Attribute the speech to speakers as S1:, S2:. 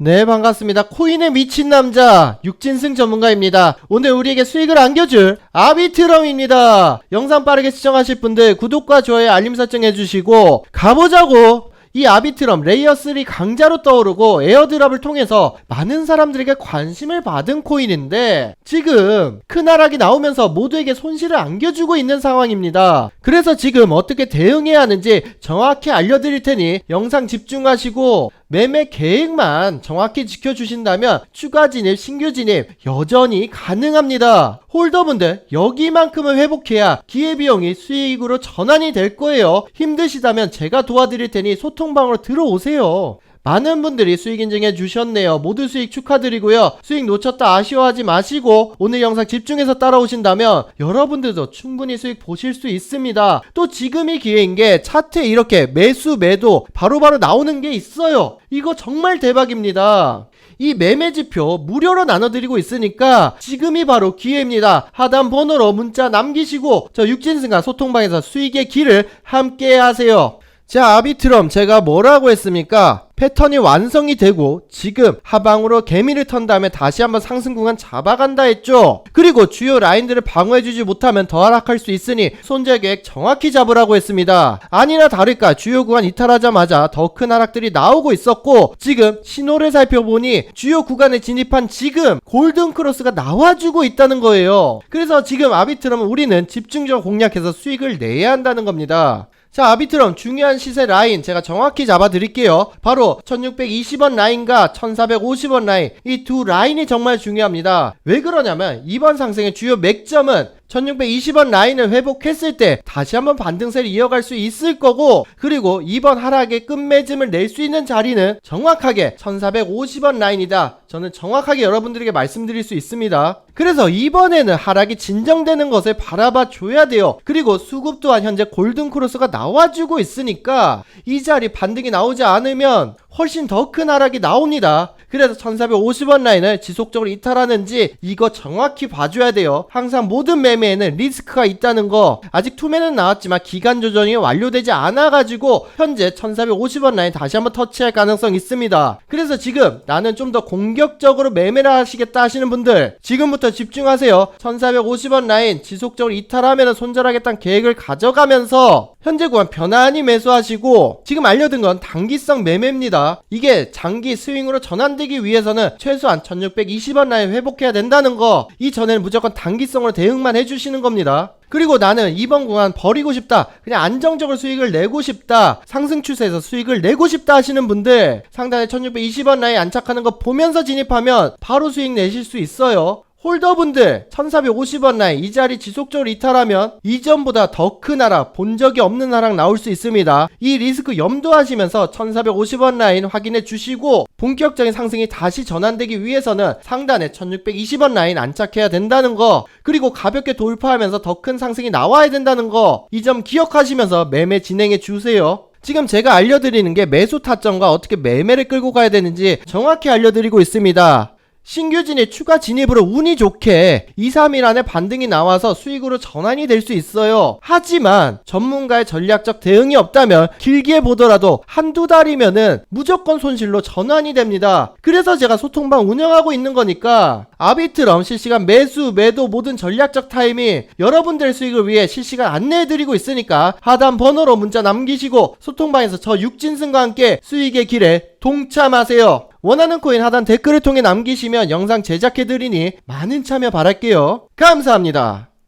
S1: 네, 반갑습니다. 코인에 미친 남자, 육진승 전문가입니다. 오늘 우리에게 수익을 안겨줄 아비트럼입니다. 영상 빠르게 시청하실 분들 구독과 좋아요, 알림 설정 해주시고, 가보자고! 이 아비트럼 레이어 3 강자로 떠오르고 에어드랍을 통해서 많은 사람들에게 관심을 받은 코인인데 지금 큰 하락이 나오면서 모두에게 손실을 안겨주고 있는 상황입니다. 그래서 지금 어떻게 대응해야 하는지 정확히 알려드릴 테니 영상 집중하시고 매매 계획만 정확히 지켜주신다면 추가 진입, 신규 진입 여전히 가능합니다. 홀더분들 여기만큼은 회복해야 기회비용이 수익으로 전환이 될 거예요. 힘드시다면 제가 도와드릴 테니 소통방으로 들어오세요. 많은 분들이 수익 인증해 주셨네요. 모두 수익 축하드리고요. 수익 놓쳤다 아쉬워하지 마시고 오늘 영상 집중해서 따라오신다면 여러분들도 충분히 수익 보실 수 있습니다. 또 지금이 기회인 게 차트에 이렇게 매수 매도 바로 바로 나오는 게 있어요. 이거 정말 대박입니다. 이 매매 지표 무료로 나눠드리고 있으니까 지금이 바로 기회입니다. 하단 번호로 문자 남기시고 저 육진승과 소통방에서 수익의 길을 함께 하세요. 자, 아비트럼 제가 뭐라고 했습니까? 패턴이 완성이 되고 지금 하방으로 개미를 턴 다음에 다시 한번 상승 구간 잡아간다 했죠. 그리고 주요 라인들을 방어해주지 못하면 더 하락할 수 있으니 손절 계획 정확히 잡으라고 했습니다. 아니나 다를까 주요 구간 이탈하자마자 더 큰 하락들이 나오고 있었고 지금 신호를 살펴보니 주요 구간에 진입한 지금 골든 크로스가 나와주고 있다는 거예요. 그래서 지금 아비트럼은 우리는 집중적으로 공략해서 수익을 내야 한다는 겁니다. 자, 아비트럼 중요한 시세 라인 제가 정확히 잡아 드릴게요. 바로 1620원 라인과 1450원 라인 이 두 라인이 정말 중요합니다. 왜 그러냐면 이번 상승의 주요 맥점은 1620원 라인을 회복했을 때 다시 한번 반등세를 이어갈 수 있을 거고 그리고 이번 하락의 끝맺음을 낼 수 있는 자리는 정확하게 1450원 라인이다. 저는 정확하게 여러분들에게 말씀드릴 수 있습니다. 그래서 이번에는 하락이 진정되는 것을 바라봐 줘야 돼요. 그리고 수급 또한 현재 골든 크로스가 나와주고 있으니까 이 자리 반등이 나오지 않으면 훨씬 더 큰 하락이 나옵니다. 그래서 1450원 라인을 지속적으로 이탈하는지 이거 정확히 봐줘야 돼요. 항상 모든 매매에는 리스크가 있다는 거 아직 투매는 나왔지만 기간 조정이 완료되지 않아가지고 현재 1450원 라인 다시 한번 터치할 가능성 있습니다. 그래서 지금 나는 좀 더 공격적으로 매매를 하시겠다 하시는 분들 지금부터 집중하세요. 1450원 라인 지속적으로 이탈하면 손절하겠다는 계획을 가져가면서 현재 구간 편안히 매수하시고 지금 알려둔 건 단기성 매매입니다. 이게 장기 스윙으로 전환되기 위해서는 최소한 1620원 라인 회복해야 된다는 거 이전에는 무조건 단기성으로 대응만 해주시는 겁니다. 그리고 나는 이번 구간 버리고 싶다. 그냥 안정적으로 수익을 내고 싶다. 상승 추세에서 수익을 내고 싶다 하시는 분들 상단에 1620원 라인 안착하는 거 보면서 진입하면 바로 수익 내실 수 있어요. 홀더분들 1450원 라인 이 자리 지속적으로 이탈하면 이전보다 더 큰 하락 본 적이 없는 하락 나올 수 있습니다 이 리스크 염두하시면서 1450원 라인 확인해 주시고 본격적인 상승이 다시 전환되기 위해서는 상단에 1620원 라인 안착해야 된다는 거 그리고 가볍게 돌파하면서 더 큰 상승이 나와야 된다는 거 이 점 기억하시면서 매매 진행해 주세요 지금 제가 알려드리는 게 매수 타점과 어떻게 매매를 끌고 가야 되는지 정확히 알려드리고 있습니다. 신규 진입 추가 진입으로 운이 좋게 2, 3일 안에 반등이 나와서 수익으로 전환이 될 수 있어요. 하지만 전문가의 전략적 대응이 없다면 길게 보더라도 한두 달이면은 무조건 손실로 전환이 됩니다. 그래서 제가 소통방 운영하고 있는 거니까 아비트럼 실시간 매수, 매도 모든 전략적 타이밍 여러분들의 수익을 위해 실시간 안내해드리고 있으니까 하단 번호로 문자 남기시고 소통방에서 저 육진승과 함께 수익의 길에 동참하세요. 원하는 코인 하단 댓글을 통해 남기시면 영상 제작해드리니 많은 참여 바랄게요. 감사합니다.